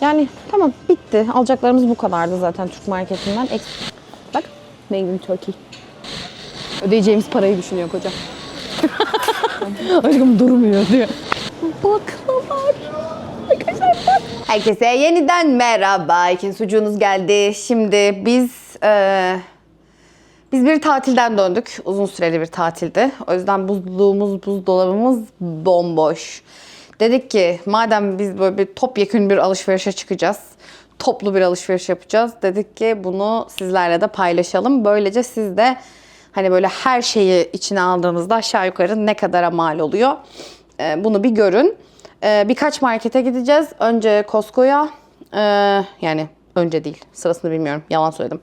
Yani tamam bitti. Alacaklarımız bu kadardı zaten Türk marketinden. Bak Made in Turkey. Ödeyeceğimiz parayı düşünüyor koca. Aşkım durmuyor diyor. Baklava. Arkadaşlar bak. Herkese yeniden merhaba. İkinci sucuğunuz geldi. Şimdi biz eee, biz bir tatilden döndük. Uzun süreli bir tatildi. O yüzden buzluğumuz, buzdolabımız bomboş. Dedik ki madem biz böyle bir topyekün bir alışverişe çıkacağız. Toplu bir alışveriş yapacağız. Dedik ki bunu sizlerle de paylaşalım. Böylece siz de hani böyle her şeyi içine aldığınızda aşağı yukarı ne kadara mal oluyor. Ee, bunu bir görün. Ee, birkaç markete gideceğiz. Önce Costco'ya ee, yani önce değil sırasını bilmiyorum yalan söyledim.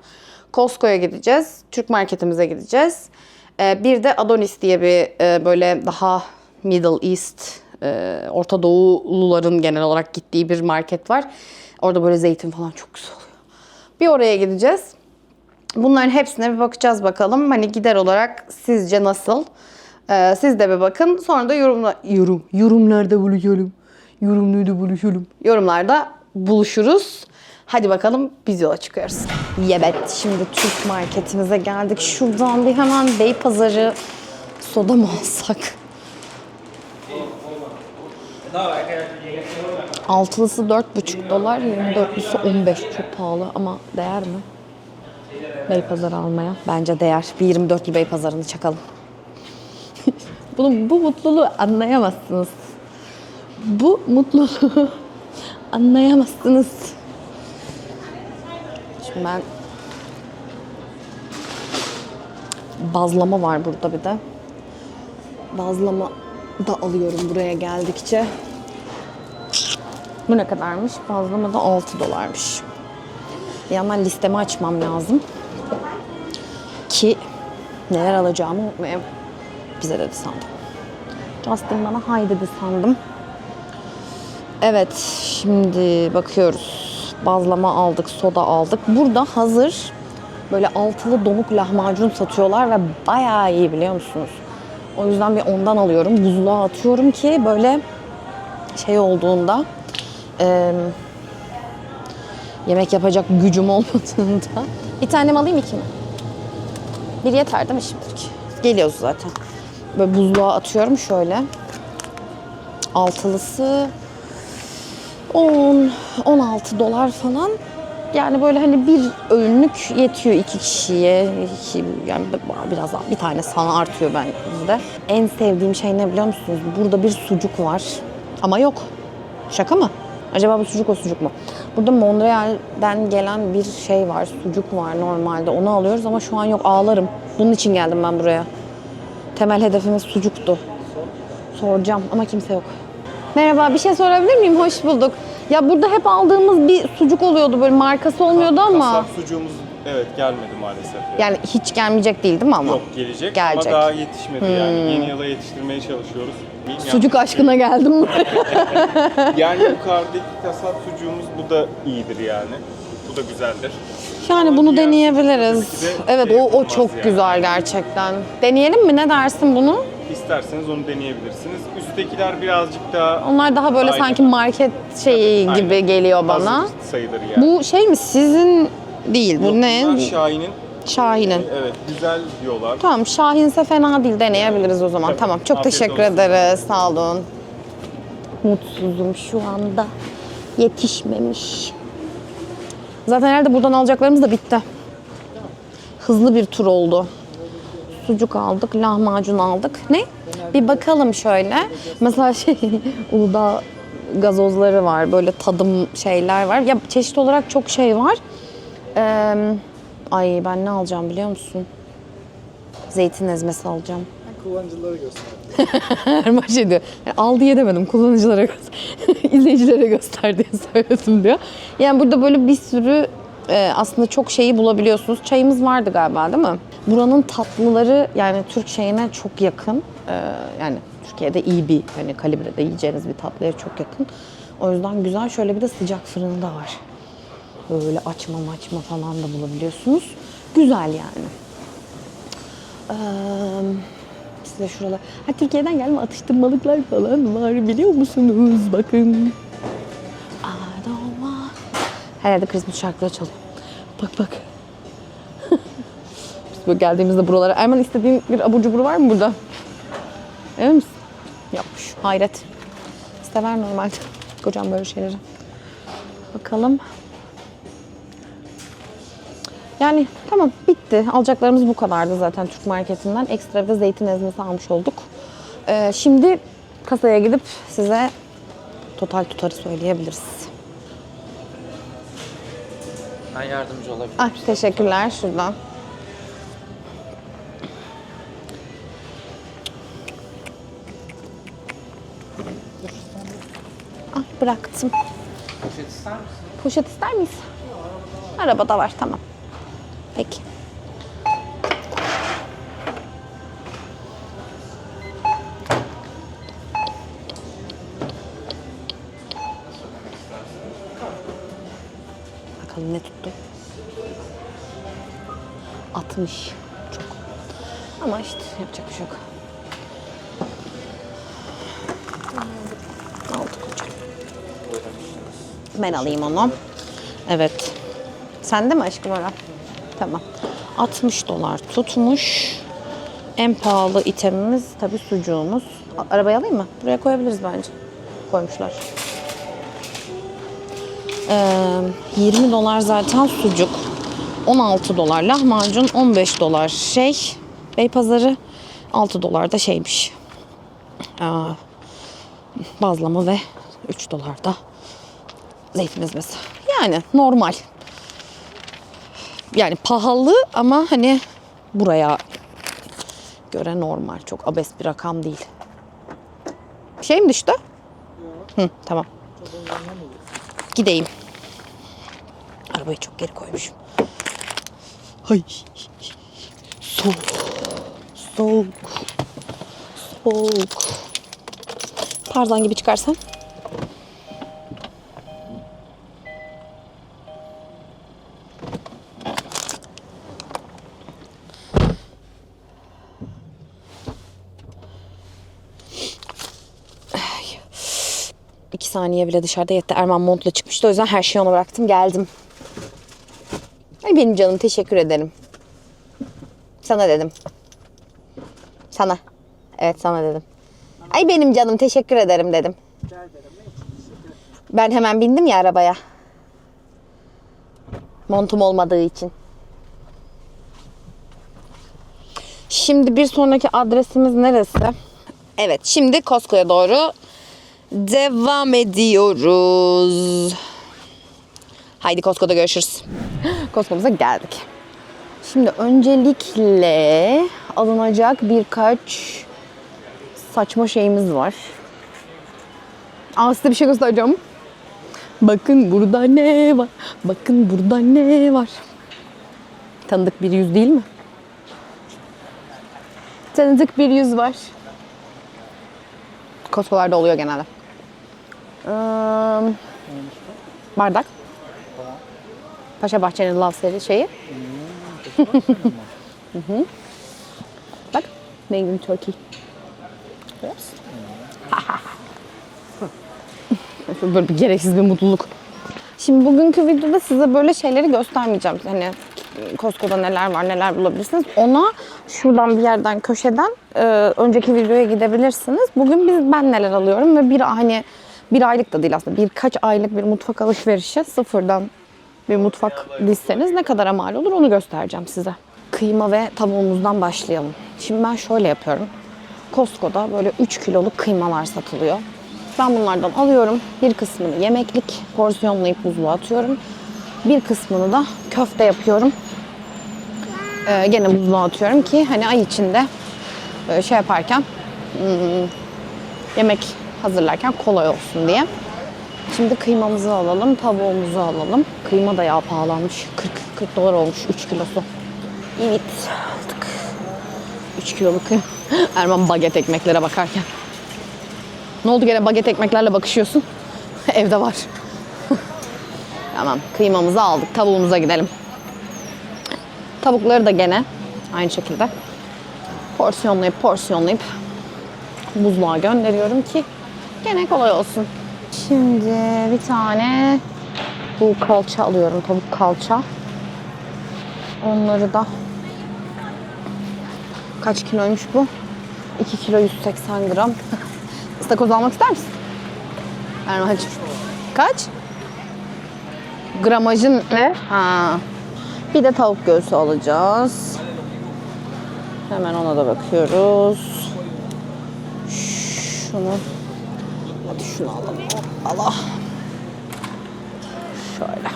Costco'ya gideceğiz. Türk marketimize gideceğiz. Ee, bir de Adonis diye bir e, böyle daha Middle East, e, Orta Doğuluların genel olarak gittiği bir market var. Orada böyle zeytin falan çok güzel oluyor. Bir oraya gideceğiz. Bunların hepsine bir bakacağız bakalım. Hani gider olarak sizce nasıl? Ee, siz de bir bakın. Sonra da yorumla yorum yorumlarda buluşalım. Yorumlarda buluşalım. Yorumlarda buluşuruz. Hadi bakalım biz yola çıkıyoruz. Evet şimdi Türk marketimize geldik. Şuradan bir hemen Beypazarı soda mı alsak? Altılısı 4,5 dolar, 24'lüsü 15. Çok pahalı ama değer mi? Beypazarı almaya. Bence değer. Bir 24'lü Beypazarı'nı çakalım. Bunun bu mutluluğu anlayamazsınız. Bu mutluluğu anlayamazsınız. Şimdi ben bazlama var burada bir de. Bazlama da alıyorum buraya geldikçe. Bu ne kadarmış? Bazlama da 6 dolarmış. Bir yandan listemi açmam lazım. Ki neler alacağımı unutmayayım. Bize dedi sandım. Justin bana hay dedi sandım. Evet, şimdi bakıyoruz. Bazlama aldık, soda aldık. Burada hazır böyle altılı donuk lahmacun satıyorlar ve bayağı iyi biliyor musunuz? O yüzden bir ondan alıyorum. Buzluğa atıyorum ki böyle şey olduğunda eee, yemek yapacak gücüm olmadığında. Bir tane alayım iki mi? Bir yeter değil mi şimdilik? Geliyoruz zaten. Böyle buzluğa atıyorum şöyle. Altılısı 10, 16 dolar falan. Yani böyle hani bir öğünlük yetiyor iki kişiye. İki, yani biraz daha bir tane sana artıyor ben bizde. En sevdiğim şey ne biliyor musunuz? Burada bir sucuk var. Ama yok. Şaka mı? Acaba bu sucuk o sucuk mu? Burada Montreal'den gelen bir şey var. Sucuk var normalde. Onu alıyoruz ama şu an yok. Ağlarım. Bunun için geldim ben buraya. Temel hedefimiz sucuktu. Soracağım ama kimse yok. Merhaba, bir şey sorabilir miyim? Hoş bulduk. Ya burada hep aldığımız bir sucuk oluyordu böyle markası olmuyordu ama. Kasap sucuğumuz evet gelmedi maalesef. Yani. Yani hiç gelmeyecek değil değil mi ama? Yok gelecek, Gelecek. ama daha yetişmedi yani. Yeni yıla yetiştirmeye çalışıyoruz. Bilmiyorum. Sucuk aşkına geldim buraya. Yani yukarıdaki kasap sucuğumuz bu da iyidir yani. Bu da güzeldir. Yani Ama bunu deneyebiliriz. de Evet o, o çok yani. güzel gerçekten. Deneyelim mi? Ne dersin bunu? İsterseniz onu deneyebilirsiniz. Üsttekiler birazcık daha Onlar daha böyle Aynen. sanki market şeyi Aynen. gibi geliyor bana. hazır sayılır yani. Bu şey mi? Sizin değil. Bu Yok, ne? bunlar Şahin'in. Şahin'in. Evet güzel diyorlar. Tamam Şahinse fena değil deneyebiliriz o zaman. Tabii. Tamam çok Afiyet teşekkür olsun. ederiz. Sağ olun. Mutsuzum şu anda. Yetişmemiş. Zaten herhalde buradan alacaklarımız da bitti. Hızlı bir tur oldu. Sucuk aldık, lahmacun aldık. Ne? Bir bakalım şöyle. Mesela şey Uludağ gazozları var. Böyle tadım şeyler var. Ya çeşit olarak çok şey var. Ee, ay ben ne alacağım biliyor musun? Zeytin ezmesi alacağım. Kullanıcılara göster. Erman şey diyor. Yani al diye demedim kullanıcılara göster. izleyicilere göster diye söyledim diyor. Yani burada böyle bir sürü e, aslında çok şeyi bulabiliyorsunuz. Çayımız vardı galiba değil mi? Buranın tatlıları yani Türk şeyine çok yakın. E, yani Türkiye'de iyi bir hani kalibrede yiyeceğiniz bir tatlıya çok yakın. O yüzden güzel. Şöyle bir de sıcak fırını da var. Böyle açma maçma falan da bulabiliyorsunuz. Güzel yani. Eee size şuralar. Ha Türkiye'den gelme atıştırmalıklar falan var biliyor musunuz? Bakın. Her yerde Christmas şarkıları çalıyor. Bak bak. Biz böyle geldiğimizde buralara Erman istediğin bir abur cubur var mı burada? Emin misin? Yokmuş. Hayret. Sever normalde. Kocam böyle şeyleri. Bakalım. Yani tamam bitti. Alacaklarımız bu kadardı zaten Türk marketinden. Ekstra bir zeytin ezmesi almış olduk. Ee, şimdi kasaya gidip size total tutarı söyleyebiliriz. Ben yardımcı olabilirim. Ah teşekkürler şuradan. Ah bıraktım. Poşet ister misin? Poşet ister miyiz? Arabada var tamam. Peki. 60. Çok. Ama işte yapacak bir şey yok. Aldık hocam. Ben alayım onu. Evet. Sende mi aşkım ora? Tamam. 60 dolar tutmuş. En pahalı itemimiz tabii sucuğumuz. A- Arabayı alayım mı? Buraya koyabiliriz bence. Koymuşlar. Ee, 20 dolar zaten sucuk. 16 dolar lahmacun, 15 dolar şey. Beypazarı 6 dolar da şeymiş. Aa, bazlama ve 3 dolar da zeytin ezmesi. Yani normal. Yani pahalı ama hani buraya göre normal. Çok abes bir rakam değil. Şey mi düştü? Hı, tamam. Gideyim. Arabayı çok geri koymuşum. Hay. Soğuk. Soğuk. Soğuk. Tarzan gibi çıkarsam. İki saniye bile dışarıda yetti. Erman montla çıkmıştı. O yüzden her şeyi ona bıraktım. Geldim. Benim canım teşekkür ederim. Sana dedim. Sana. Evet sana dedim. Ay benim canım teşekkür ederim dedim. Ben hemen bindim ya arabaya. Montum olmadığı için. Şimdi bir sonraki adresimiz neresi? Evet şimdi Costco'ya doğru devam ediyoruz. Haydi Costco'da görüşürüz. Costco'muza geldik. Şimdi öncelikle alınacak birkaç saçma şeyimiz var. Aa size bir şey göstereceğim. Bakın burada ne var? Bakın burada ne var? Tanıdık bir yüz değil mi? Tanıdık bir yüz var. Costco'larda oluyor genelde. Ee, bardak. Paşa Bahçe'nin Love şeyi. Hı hı. Bak. Made in Turkey. Böyle bir gereksiz bir mutluluk. Şimdi bugünkü videoda size böyle şeyleri göstermeyeceğim. Hani Costco'da neler var, neler bulabilirsiniz. Ona şuradan bir yerden, köşeden e, önceki videoya gidebilirsiniz. Bugün biz ben neler alıyorum ve bir hani bir aylık da değil aslında birkaç aylık bir mutfak alışverişi sıfırdan bir mutfak listeniz ne kadara mal olur onu göstereceğim size. Kıyma ve tavuğumuzdan başlayalım. Şimdi ben şöyle yapıyorum. Costco'da böyle 3 kiloluk kıymalar satılıyor. Ben bunlardan alıyorum. Bir kısmını yemeklik porsiyonlayıp buzluğa atıyorum. Bir kısmını da köfte yapıyorum. Ee, gene buzluğa atıyorum ki hani ay içinde böyle şey yaparken hmm, yemek hazırlarken kolay olsun diye. Şimdi kıymamızı alalım, tavuğumuzu alalım. Kıyma da ya pahalanmış. 40 40 dolar olmuş 3 kilosu. Evet aldık. 3 kiloluk kıyma. Erman baget ekmeklere bakarken. Ne oldu gene baget ekmeklerle bakışıyorsun? Evde var. tamam kıymamızı aldık. Tavuğumuza gidelim. Tavukları da gene aynı şekilde porsiyonlayıp porsiyonlayıp buzluğa gönderiyorum ki gene kolay olsun. Şimdi bir tane Bu kalça alıyorum. Tavuk kalça. Onları da kaç kiloymuş bu? 2 kilo 180 gram. Istakoz almak ister misin? Erman'cığım. Kaç? Gramajın ne? Ha. Bir de tavuk göğsü alacağız. Hemen ona da bakıyoruz. Şunu. Hadi şunu alalım. Allah. Şöyle.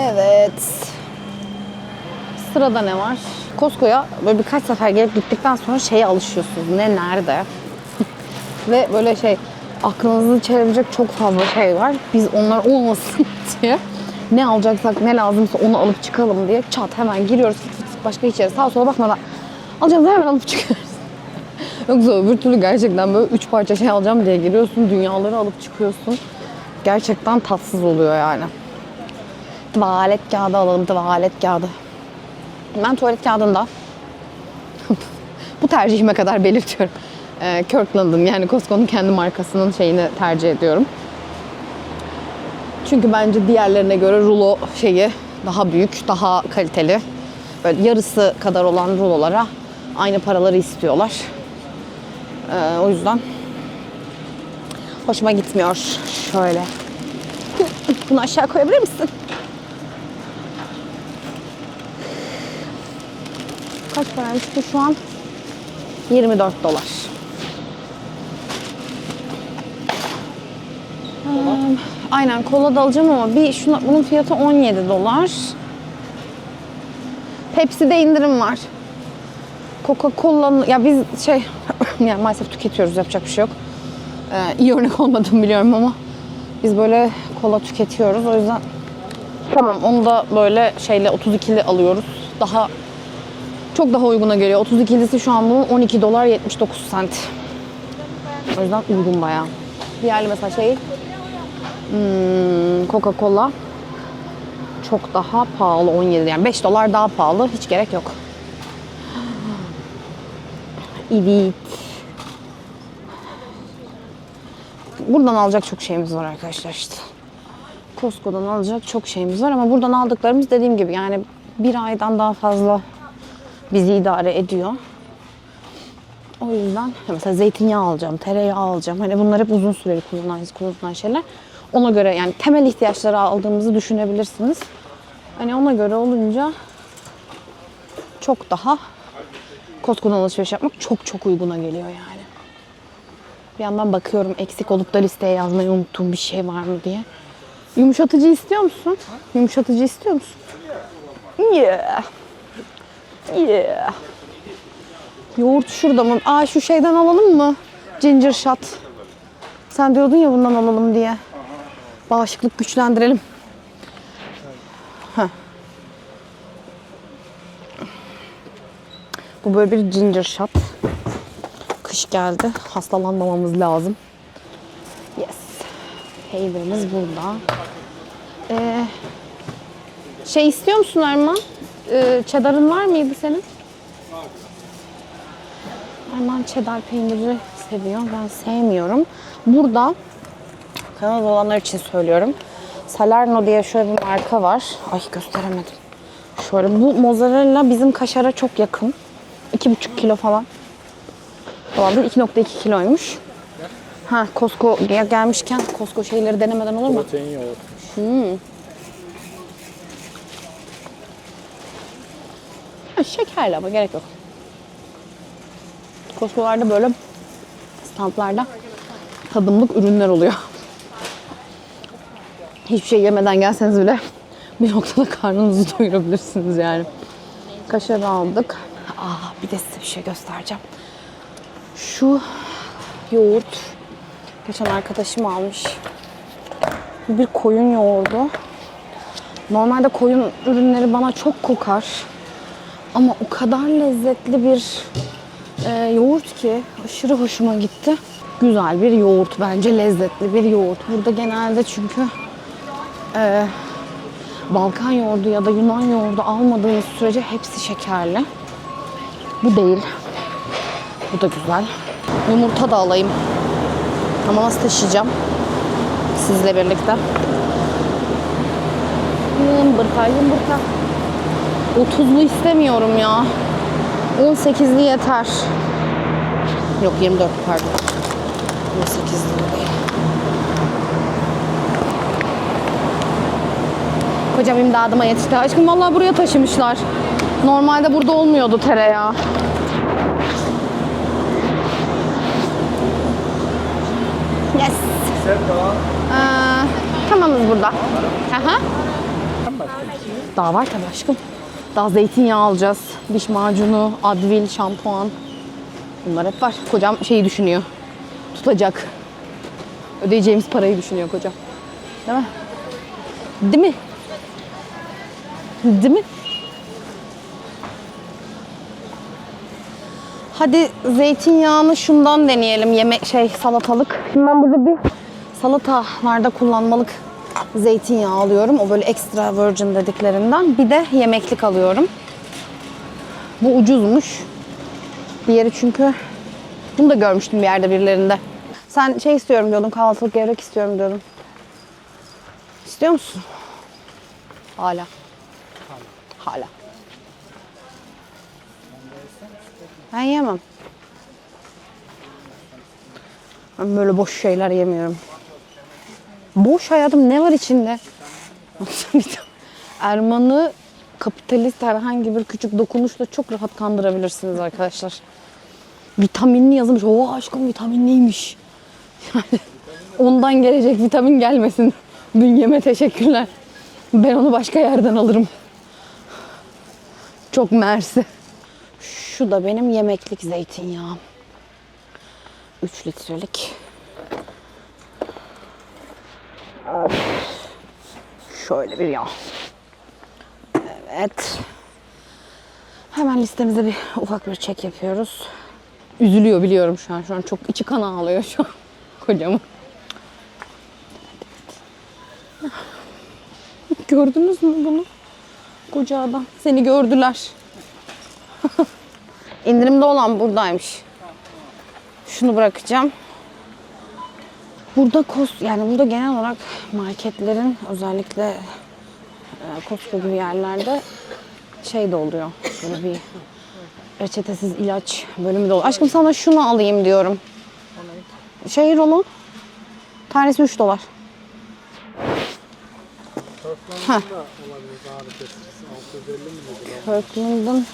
Evet. Sırada ne var? Costco'ya böyle birkaç sefer gelip gittikten sonra şeye alışıyorsunuz. Ne nerede? Ve böyle şey aklınızı çelebilecek çok fazla şey var. Biz onlar olmasın diye ne alacaksak ne lazımsa onu alıp çıkalım diye çat hemen giriyoruz başka hiç yere sağa sola bakmadan alacağımızı hemen alıp çıkıyoruz. Yoksa öbür türlü gerçekten böyle üç parça şey alacağım diye giriyorsun dünyaları alıp çıkıyorsun. Gerçekten tatsız oluyor yani. Tuvalet kağıdı alalım tuvalet kağıdı. Ben tuvalet kağıdında bu tercihime kadar belirtiyorum. Ee, Kirkland'ın yani Costco'nun kendi markasının şeyini tercih ediyorum. Çünkü bence diğerlerine göre rulo şeyi daha büyük, daha kaliteli. Böyle yarısı kadar olan rulolara aynı paraları istiyorlar. Ee, o yüzden hoşuma gitmiyor. Şöyle. Bunu aşağı koyabilir misin? Kaç paraymış bu şu an? 24 dolar. Ee, aynen kola da alacağım ama bir şuna, bunun fiyatı 17 dolar. Pepsi'de indirim var. Coca-Cola'nın ya biz şey yani maalesef tüketiyoruz yapacak bir şey yok. Ee, iyi örnek olmadığımı biliyorum ama biz böyle kola tüketiyoruz o yüzden tamam onu da böyle şeyle 32'li alıyoruz. Daha çok daha uyguna geliyor. 32'lisi şu an bunun 12 dolar 79 sent. O yüzden uygun bayağı. Diğerli mesela şey hmm, Coca-Cola çok daha pahalı 17 yani 5 dolar daha pahalı hiç gerek yok. Evet. Buradan alacak çok şeyimiz var arkadaşlar işte. Costco'dan alacak çok şeyimiz var ama buradan aldıklarımız dediğim gibi yani bir aydan daha fazla bizi idare ediyor. O yüzden mesela zeytinyağı alacağım, tereyağı alacağım. Hani bunlar hep uzun süreli kullanılan, kullanılan şeyler. Ona göre yani temel ihtiyaçları aldığımızı düşünebilirsiniz. Hani ona göre olunca çok daha Costco'dan alışveriş yapmak çok çok uyguna geliyor yani. Bir yandan bakıyorum eksik olup da listeye yazmayı unuttuğum bir şey var mı diye. Yumuşatıcı istiyor musun? Yumuşatıcı istiyor musun? Yeah. Yeah. Yoğurt şurada mı? Aa şu şeyden alalım mı? Ginger shot. Sen diyordun ya bundan alalım diye. Bağışıklık güçlendirelim. Heh. Bu böyle bir ginger shot. Kış geldi. Hastalanmamamız lazım. Yes. Peynirimiz burada. Ee, şey istiyor musun Erman? Ee, cheddar'ın var mıydı senin? Erman cheddar peyniri seviyor. Ben sevmiyorum. Burada Kanada olanlar için söylüyorum. Salerno diye şöyle bir marka var. Ay gösteremedim. Şöyle bu mozzarella bizim kaşara çok yakın. 2,5 kilo falan. Değil 2,2 kiloymuş. Ha Costco gel- gelmişken Costco şeyleri denemeden olur mu? Protein yoğurt. Ha, şekerli ama gerek yok. Costco'larda böyle standlarda tadımlık ürünler oluyor. Hiçbir şey yemeden gelseniz bile bir noktada karnınızı doyurabilirsiniz yani. Kaşar aldık. Aa, bir de size bir şey göstereceğim. Şu yoğurt geçen arkadaşım almış. Bu bir koyun yoğurdu. Normalde koyun ürünleri bana çok kokar. Ama o kadar lezzetli bir e, yoğurt ki aşırı hoşuma gitti. Güzel bir yoğurt bence lezzetli bir yoğurt. Burada genelde çünkü e, Balkan yoğurdu ya da Yunan yoğurdu almadığınız sürece hepsi şekerli. Bu değil. Bu da güzel. Yumurta da alayım. Ama nasıl taşıyacağım? Sizle birlikte. yumurta, yumurta. 30'lu istemiyorum ya. 18'li yeter. Yok 24 pardon. 18'li değil. Kocam imdadıma yetişti. Aşkım vallahi buraya taşımışlar. Normalde burada olmuyordu tereyağı. Yes. Ee, tamamız burada. Aha. Daha var tabii aşkım. Daha zeytinyağı alacağız. Diş macunu, advil, şampuan. Bunlar hep var. Kocam şeyi düşünüyor. Tutacak. Ödeyeceğimiz parayı düşünüyor kocam. Değil mi? Değil mi? Değil mi? Hadi zeytinyağını şundan deneyelim. Yeme şey salatalık. Şimdi ben burada bir salatalarda kullanmalık zeytinyağı alıyorum. O böyle extra virgin dediklerinden. Bir de yemeklik alıyorum. Bu ucuzmuş. Bir yeri çünkü bunu da görmüştüm bir yerde birilerinde. Sen şey istiyorum diyordun, kahvaltılık gevrek istiyorum diyordun. İstiyor musun? Hala. Hala. Ben yemem. Ben böyle boş şeyler yemiyorum. Boş hayatım ne var içinde? Erman'ı kapitalist herhangi bir küçük dokunuşla çok rahat kandırabilirsiniz arkadaşlar. Vitaminli yazılmış. Oo aşkım vitaminliymiş. Yani ondan gelecek vitamin gelmesin. Bünyeme teşekkürler. Ben onu başka yerden alırım. Çok mersi. Şu da benim yemeklik zeytinyağım. 3 litrelik. Şöyle bir yağ. Evet. Hemen listemize bir ufak bir çek yapıyoruz. Üzülüyor biliyorum şu an. Şu an çok içi kan ağlıyor şu an. Kocamın. Gördünüz mü bunu? Koca adam. Seni gördüler. İndirimde olan buradaymış. Şunu bırakacağım. Burada kos yani burada genel olarak marketlerin özellikle e, Costco gibi yerlerde şey de oluyor. Böyle bir reçetesiz ilaç bölümü de oluyor. Aşkım sana şunu alayım diyorum. Şey rolon. Tanesi 3 dolar. Heh. Kirkland'ın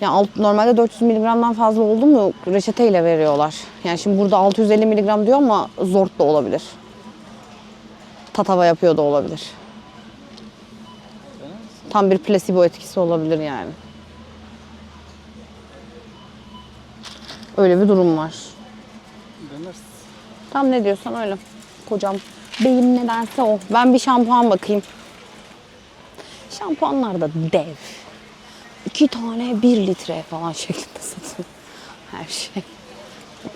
ya alt, normalde 400 miligramdan fazla oldu mu reçeteyle veriyorlar. Yani şimdi burada 650 miligram diyor ama zort da olabilir. Tatava yapıyor da olabilir. Tam bir plasebo etkisi olabilir yani. Öyle bir durum var. Tam ne diyorsan öyle. Kocam beyim ne derse o. Ben bir şampuan bakayım. Şampuanlar da dev. İki tane bir litre falan şeklinde satıyor. Her şey.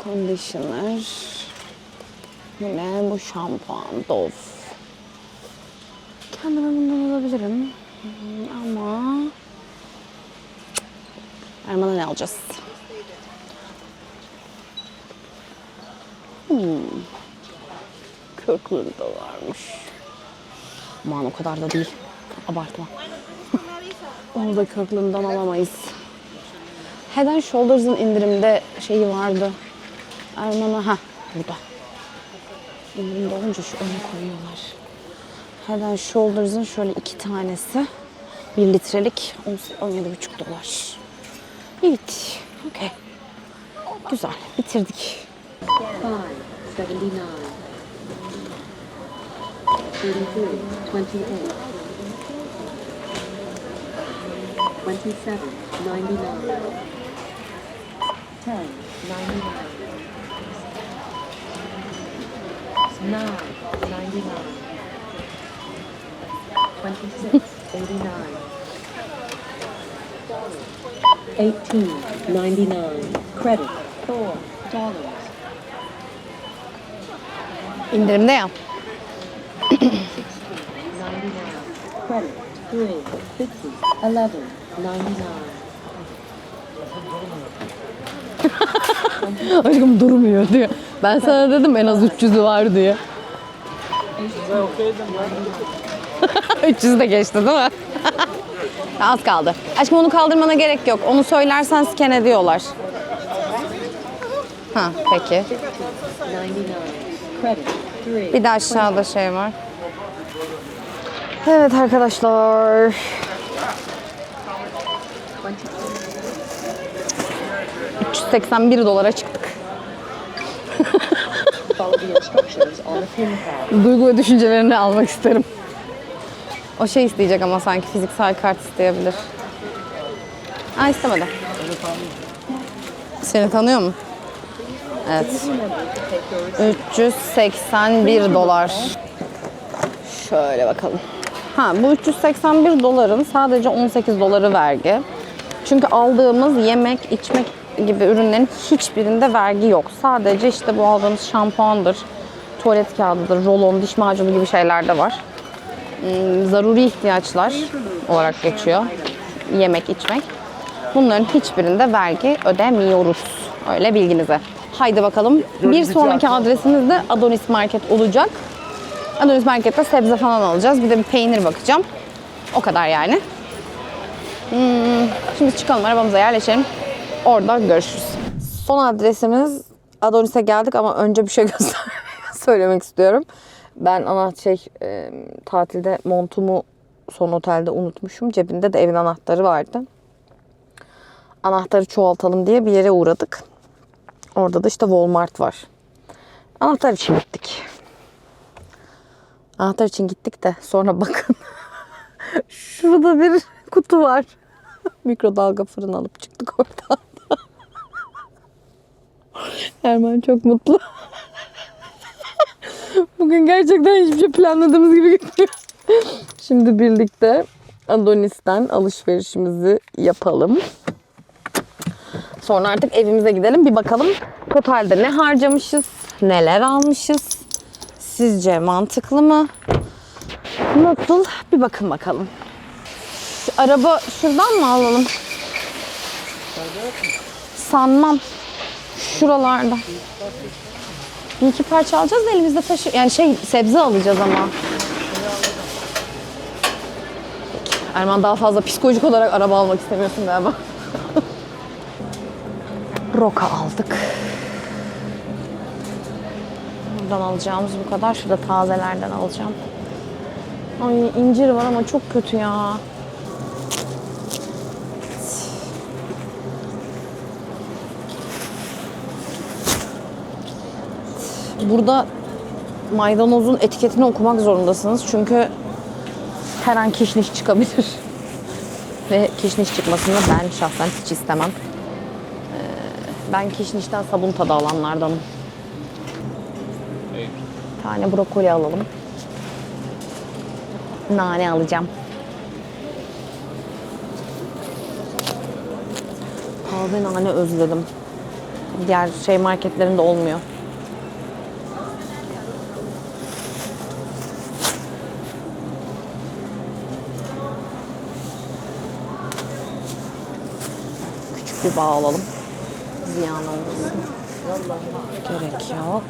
Conditioner. Bu ne? Bu şampuan. Dove. Kendime bundan alabilirim. Hmm, Ama... Erman'a ne alacağız? Hmm. Kirkland da varmış. Aman o kadar da değil. Abartma. Onu da köklünden alamayız. Head and Shoulders'ın indirimde şeyi vardı. Erman'a ha burada. İndirimde olunca şu öne koyuyorlar. Head and Shoulders'ın şöyle iki tanesi. 1 litrelik 17,5 dolar. Evet. Okey. Güzel. Bitirdik. Five, 79, 28. Twenty-seven, ninety-nine. Ten, ninety-nine. Nine, ninety-nine. Twenty-six, eighty-nine. Eighteen, ninety-nine. Credit, four dollars. In the mail. Sixteen ninety-nine. Credit, three, fifty, eleven. Aşkım durmuyor diyor. Ben sana dedim en az 300'ü var diye. 300 de geçti değil mi? Az kaldı. Aşkım onu kaldırmana gerek yok. Onu söylersen scan ediyorlar. Ha peki. 99. Credit. 3. Bir de aşağıda şey var. Evet arkadaşlar. 20. 381 dolara çıktık. Duygu ve düşüncelerini almak isterim. O şey isteyecek ama sanki fiziksel kart isteyebilir. Aa istemedi. Seni tanıyor mu? Evet. Remember to take your 381 dolar. Şöyle bakalım. Ha bu 381 doların sadece 18 doları vergi. Çünkü aldığımız yemek, içmek gibi ürünlerin hiçbirinde vergi yok. Sadece işte bu aldığımız şampuandır, tuvalet kağıdıdır, rolon, diş macunu gibi şeyler de var. Hmm, zaruri ihtiyaçlar olarak geçiyor. Yemek, içmek. Bunların hiçbirinde vergi ödemiyoruz. Öyle bilginize. Haydi bakalım. Bir sonraki adresimiz de Adonis Market olacak. Adonis Market'te sebze falan alacağız. Bir de bir peynir bakacağım. O kadar yani. Hmm, şimdi çıkalım arabamıza yerleşelim. Orada görüşürüz. Son adresimiz Adonis'e geldik ama önce bir şey göster söylemek istiyorum. Ben ana şey e, tatilde montumu son otelde unutmuşum. Cebinde de evin anahtarı vardı. Anahtarı çoğaltalım diye bir yere uğradık. Orada da işte Walmart var. Anahtar için gittik. Anahtar için gittik de sonra bakın. Şurada bir kutu var. Mikrodalga fırın alıp çıktık oradan. Erman çok mutlu. Bugün gerçekten hiçbir şey planladığımız gibi gitmiyor. Şimdi birlikte Adonis'ten alışverişimizi yapalım. Sonra artık evimize gidelim bir bakalım totalde ne harcamışız, neler almışız. Sizce mantıklı mı? Nasıl? Bir bakın bakalım. Araba şuradan mı alalım? Sanmam. Şuralarda. Bir iki parça alacağız da elimizde taşı... Yani şey sebze alacağız ama. Peki. Erman daha fazla psikolojik olarak araba almak istemiyorsun galiba. Roka aldık. Buradan alacağımız bu kadar. Şurada tazelerden alacağım. Ay incir var ama çok kötü ya. Burada maydanozun etiketini okumak zorundasınız. Çünkü her an kişniş çıkabilir. Ve kişniş çıkmasını ben şahsen hiç istemem. Ee, Ben kişnişten sabun tadı alanlardanım. Bir tane brokoli alalım. Nane alacağım. Taze nane özledim. Diğer şey marketlerinde olmuyor. Bir bağ alalım. Ziyan olmasın. Gerek yok.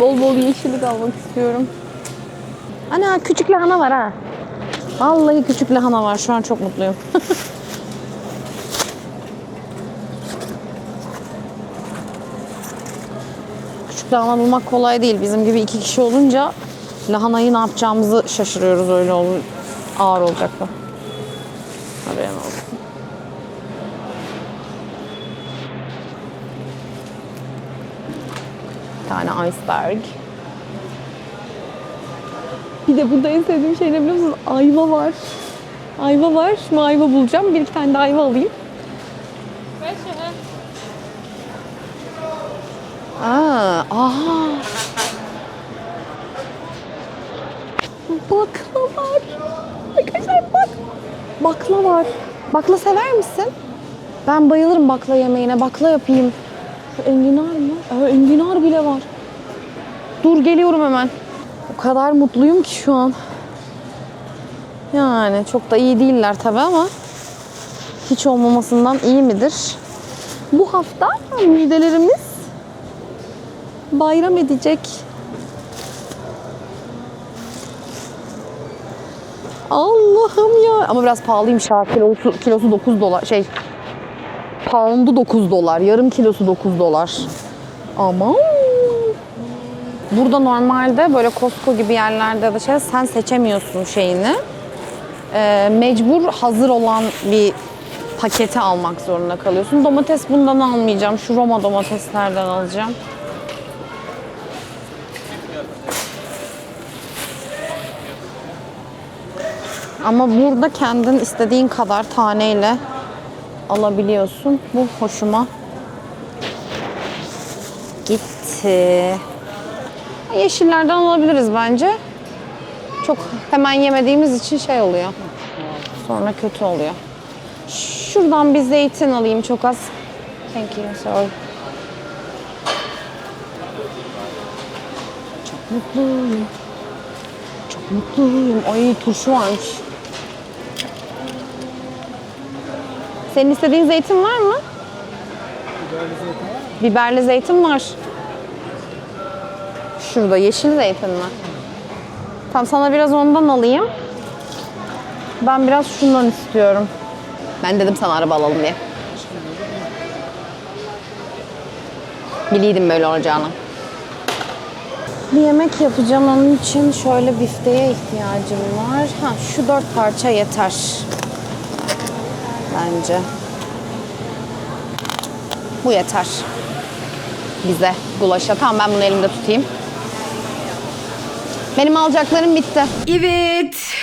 bol bol yeşillik almak istiyorum. Ana küçük lahana var ha. Vallahi küçük lahana var. Şu an çok mutluyum. küçük lahana bulmak kolay değil. Bizim gibi iki kişi olunca lahanayı ne yapacağımızı şaşırıyoruz öyle olur. Ağır olacak da. Haberin olsun. Bir tane iceberg. Bir de burada en sevdiğim şey ne biliyor musunuz? Ayva var. Ayva var. Şimdi ayva bulacağım. Bir iki tane de ayva alayım. Aa, aha. Bakla var. Arkadaşlar bak. Bakla var. Bakla sever misin? Ben bayılırım bakla yemeğine. Bakla yapayım. enginar mı? Aa, enginar bile var. Dur geliyorum hemen. O kadar mutluyum ki şu an. Yani çok da iyi değiller tabii ama hiç olmamasından iyi midir? Bu hafta midelerimiz bayram edecek. Allah'ım ya. Ama biraz pahalıymış ha. Kilosu, kilosu 9 dolar. Şey pound'u 9 dolar. Yarım kilosu 9 dolar. Aman. Burada normalde böyle Costco gibi yerlerde de şey sen seçemiyorsun şeyini. Ee, mecbur hazır olan bir paketi almak zorunda kalıyorsun. Domates bundan almayacağım. Şu Roma domateslerden alacağım. Ama burada kendin istediğin kadar taneyle alabiliyorsun. Bu hoşuma gitti. Yeşillerden alabiliriz bence. Çok hemen yemediğimiz için şey oluyor. Sonra kötü oluyor. Şuradan bir zeytin alayım çok az. Thank you, sorry. Çok mutluyum. Çok mutluyum. Ay turşu varmış. Senin istediğin zeytin var mı? Biberli zeytin var. Şurada yeşil zeytin mi? Tamam sana biraz ondan alayım. Ben biraz şundan istiyorum. Ben dedim sana araba alalım diye. Biliydim böyle olacağını. Bir yemek yapacağım onun için şöyle bifteye ihtiyacım var. Ha şu dört parça yeter. Bence. Bu yeter. Bize gulaşa. Tamam ben bunu elimde tutayım. Benim alacaklarım bitti. Evet.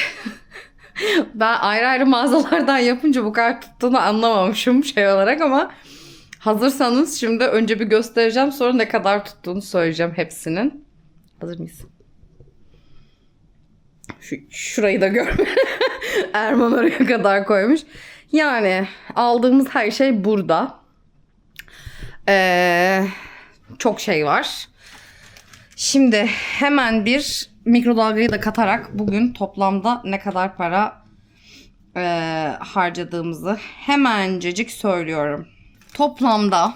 ben ayrı ayrı mağazalardan yapınca bu kadar tuttuğunu anlamamışım şey olarak ama hazırsanız şimdi önce bir göstereceğim sonra ne kadar tuttuğunu söyleyeceğim hepsinin. Hazır mıyız? Şu, şurayı da görme. Erman oraya kadar koymuş. Yani aldığımız her şey burada. Ee, çok şey var. Şimdi hemen bir mikrodalgayı da katarak bugün toplamda ne kadar para e, harcadığımızı hemencecik söylüyorum. Toplamda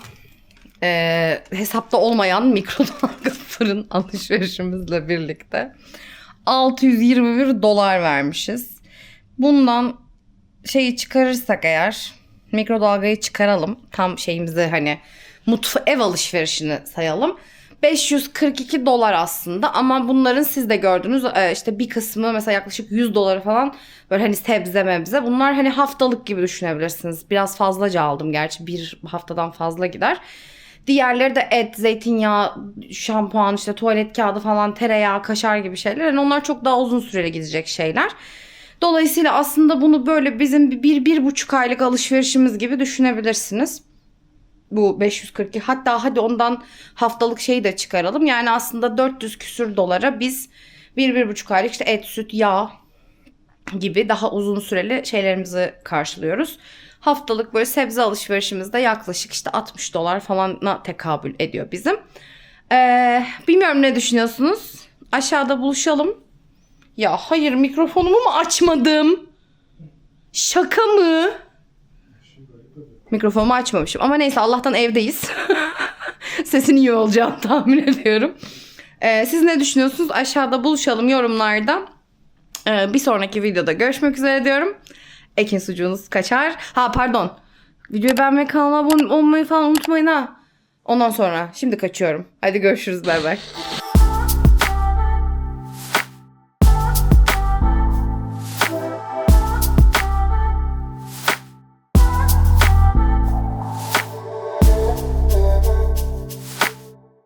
e, hesapta olmayan mikrodalga fırın alışverişimizle birlikte 621 dolar vermişiz. Bundan şeyi çıkarırsak eğer mikrodalgayı çıkaralım. Tam şeyimizi hani mutfa ev alışverişini sayalım. 542 dolar aslında ama bunların siz de gördünüz e, işte bir kısmı mesela yaklaşık 100 doları falan böyle hani sebze mebze bunlar hani haftalık gibi düşünebilirsiniz. Biraz fazlaca aldım gerçi bir haftadan fazla gider. Diğerleri de et, zeytinyağı, şampuan, işte tuvalet kağıdı falan, tereyağı, kaşar gibi şeyler. Yani onlar çok daha uzun süreli gidecek şeyler. Dolayısıyla aslında bunu böyle bizim bir, bir, buçuk aylık alışverişimiz gibi düşünebilirsiniz. Bu 542 hatta hadi ondan haftalık şeyi de çıkaralım. Yani aslında 400 küsür dolara biz bir, bir buçuk aylık işte et, süt, yağ gibi daha uzun süreli şeylerimizi karşılıyoruz. Haftalık böyle sebze alışverişimiz de yaklaşık işte 60 dolar falana tekabül ediyor bizim. Ee, bilmiyorum ne düşünüyorsunuz? Aşağıda buluşalım. Ya hayır mikrofonumu mu açmadım? Şaka mı? Mikrofonumu açmamışım. Ama neyse Allah'tan evdeyiz. Sesin iyi olacağını tahmin ediyorum. Ee, siz ne düşünüyorsunuz? Aşağıda buluşalım yorumlarda. Ee, bir sonraki videoda görüşmek üzere diyorum. Ekin sucuğunuz kaçar. Ha pardon. Videoyu beğenmeyi kanalıma abone olmayı falan unutmayın ha. Ondan sonra şimdi kaçıyorum. Hadi görüşürüz bay bay.